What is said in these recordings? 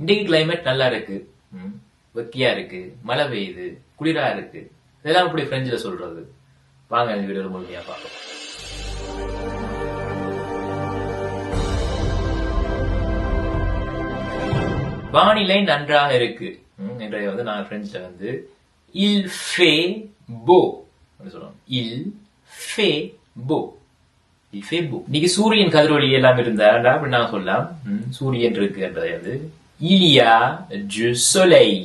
இன்றைக்கு கிளைமேட் நல்லா இருக்கு. ம், வெக்கையா இருக்கு. மழை பெய்யுது. குளிரா இருக்கு. இதெல்லாம் இப்படி பிரெஞ்சில் சொல்றது. வாங்க இந்த வீடியோல முழுமையா பார்க்கலாம் வானிலை நன்றாக இருக்கு. ம், இன்றைய வந்து நான் பிரெஞ்சில் வந்து இல் ஃபே போ சொல்லுவோம் இல் ஃபே போ இல் ஃபே போ இன்னைக்கு சூரியன் கதிரொலி எல்லாம் இருந்தா அப்படி நான் சொல்லலாம். ம், சூரியன் இருக்குன்றதை வந்து இலியா ஜு soleil.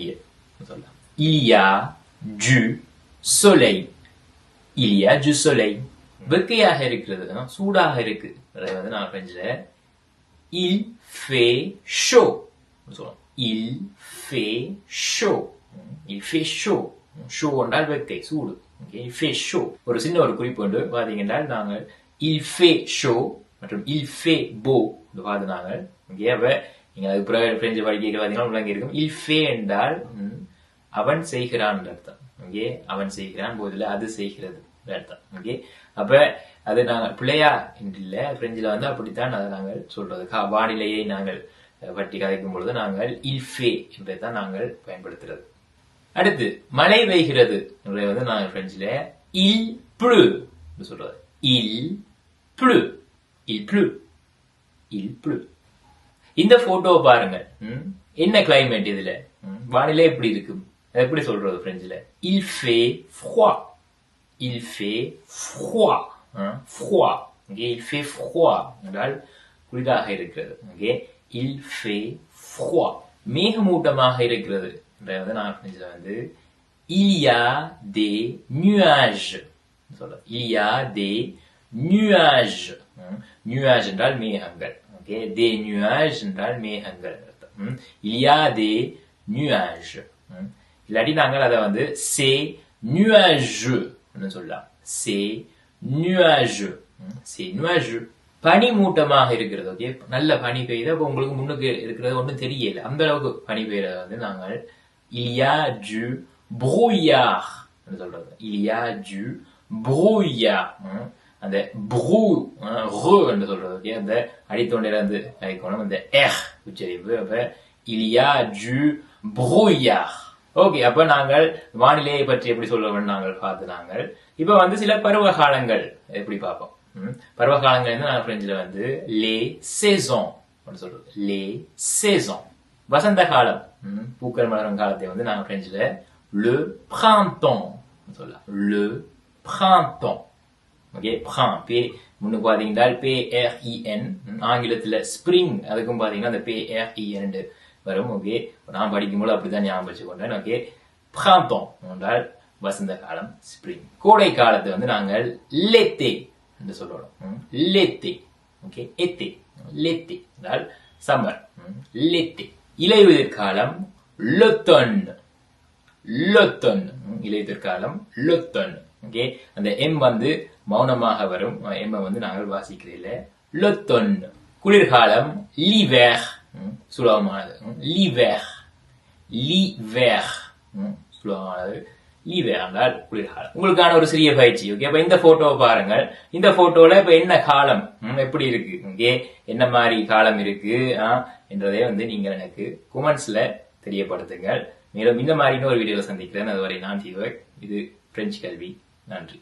சொல்லலாம் இலியா ஜு soleil. இலியா du soleil. வெக்கையாக இருக்கிறது சூடாக இருக்கு அதை வந்து நான் பிரெஞ்சில் இல் ஃபே ஷோ சொல்லலாம் இல் ஃபே ஷோ இல் ஃபே ஷோ ஷோ என்றால் வெக்கை சூடு ஓகே இல் ஃபே ஷோ ஒரு சின்ன ஒரு குறிப்பு உண்டு பார்த்தீங்கன்னா நாங்கள் இல் ஃபே ஷோ மற்றும் il fait வாதினாங்க இது பார்த்து நீங்கள் நீங்க அதுக்கு பிறகு பிரெஞ்சு படிக்க பார்த்தீங்கன்னா விளங்கி இருக்கும் இல்ஃபே என்றால் ம், அவன் செய்கிறான் என்ற அர்த்தம். ஓகே அவன் செய்கிறான் போதில் அது செய்கிறது அர்த்தம். ஓகே அப்ப அது நாங்கள் பிள்ளையா என்று இல்லை பிரெஞ்சில் வந்து அப்படித்தான் அதை நாங்கள் சொல்றது வானிலையை நாங்கள் அஹ், பற்றி கதைக்கும் பொழுது நாங்கள் இல்ஃபே என்பதை தான் நாங்கள் பயன்படுத்துறது. அடுத்து மழை பெய்கிறது என்பதை வந்து நாங்கள் பிரெஞ்சில் இல் புழு என்று சொல்றது. இல் புழு. இல் புழு. இல் புழு. இந்த போட்டோவை பாருங்க. ம்? என்ன கிளைமேட் இதுல? ம்? வானிலை எப்படி இருக்கு? எப்படி சொல்றது பிரெஞ்சுல இல் ஃபே froid. இல் ஃபே froid. hein? ஓகே இல் ஃபே fait என்றால் குளிராக இருக்கிறது. ஓகே இல் ஃபே froid. மேகமூட்டமாக இருக்கிறது. என்றதை நான் பிரெஞ்சில் வந்து இலியா தே நியூஆஜ் சொல்ல இலியா தே நியூஆஜ் நியூஆஜ் என்றால் மேகங்கள். ஓகே des nuages என்றால் மேகங்கள் அர்த்தம். ம், il y a des இல்லாட்டி நாங்கள் அதை வந்து சே nuageux ன்னு சொல்லலாம். c'est nuageux சே c'est nuageux பனி மூட்டமாக இருக்கிறது ஓகே நல்ல பனி பெய்யுது அப்போ உங்களுக்கு முன்னுக்கு இருக்கிறது ஒன்றும் தெரியல. அந்த அளவுக்கு பனி பெய்யறத வந்து நாங்கள் இலியா ஜு a du சொல்றது. il y a அந்த ப்ரூ ரூ என்று சொல்றது ஓகே அந்த அடித்தொண்டையில இருந்து அடிக்கணும் அந்த எஹ் உச்சரிப்பு அப்ப இலியா ஜு a ஓகே அப்ப நாங்கள் வானிலையை பற்றி எப்படி சொல்லுவோம் நாங்கள் பார்த்து நாங்கள் இப்ப வந்து சில பருவ காலங்கள் எப்படி பார்ப்போம் பருவ காலங்கள் வந்து நாங்கள் பிரெஞ்சில் வந்து லே saisons அப்படின்னு சொல்றது லே saisons வசந்த காலம் பூக்கள் மலரும் காலத்தை வந்து நாங்கள் பிரெஞ்சில் லு பிராந்தோம் சொல்லலாம் லு பிராந்தோம் ஓகே prin பே முன்னுக்கு பாத்தீங்கன்னா பே ஏர் இஎன் e, ஆங்கிலத்துல ஸ்ப்ரிங் அதுக்கும் பாத்தீங்கன்னா அந்த பே ஏர் இஎன் வரும் ஓகே நான் படிக்கும்போது அப்படிதான் ஞாபகம் வச்சுக்கொண்டேன் ஓகே printemps என்றால் வசந்த காலம் ஸ்ப்ரிங் கோடை காலத்தை வந்து நாங்கள் லெத்தே என்று சொல்லணும். லெத்தே ஓகே எத்தே லெத்தே என்றால் சம்மர் லெத்தே. இலையுதிர் காலம் லொத்தொன். லொத்தொன். இலையுதிர் காலம் லொத்தன் ஓகே அந்த எம் வந்து மௌனமாக வரும். எம் வந்து நாங்கள் வாசிக்கிறதில்ல. லொத்தொன் குளிர்காலம் லிவேர் சுலபமானது. லிவேர் லிவேர் சுலபமானது. லீவேர் என்றால் குளிர்காலம். உங்களுக்கான ஒரு சிறிய பயிற்சி ஓகே அப்ப இந்த போட்டோவை பாருங்கள். இந்த போட்டோல இப்ப என்ன காலம்? எப்படி இருக்கு? ஓகே என்ன மாதிரி காலம் இருக்கு? ஆ, என்றதை வந்து நீங்கள் எனக்கு குமெண்ட்ஸ்ல தெரியப்படுத்துங்கள். மேலும் இந்த மாதிரி இன்னொரு வீடியோவில் சந்திக்கிறேன். அதுவரை நான் தீவக் இது பிரெஞ்சு கல்வி. நன்றி.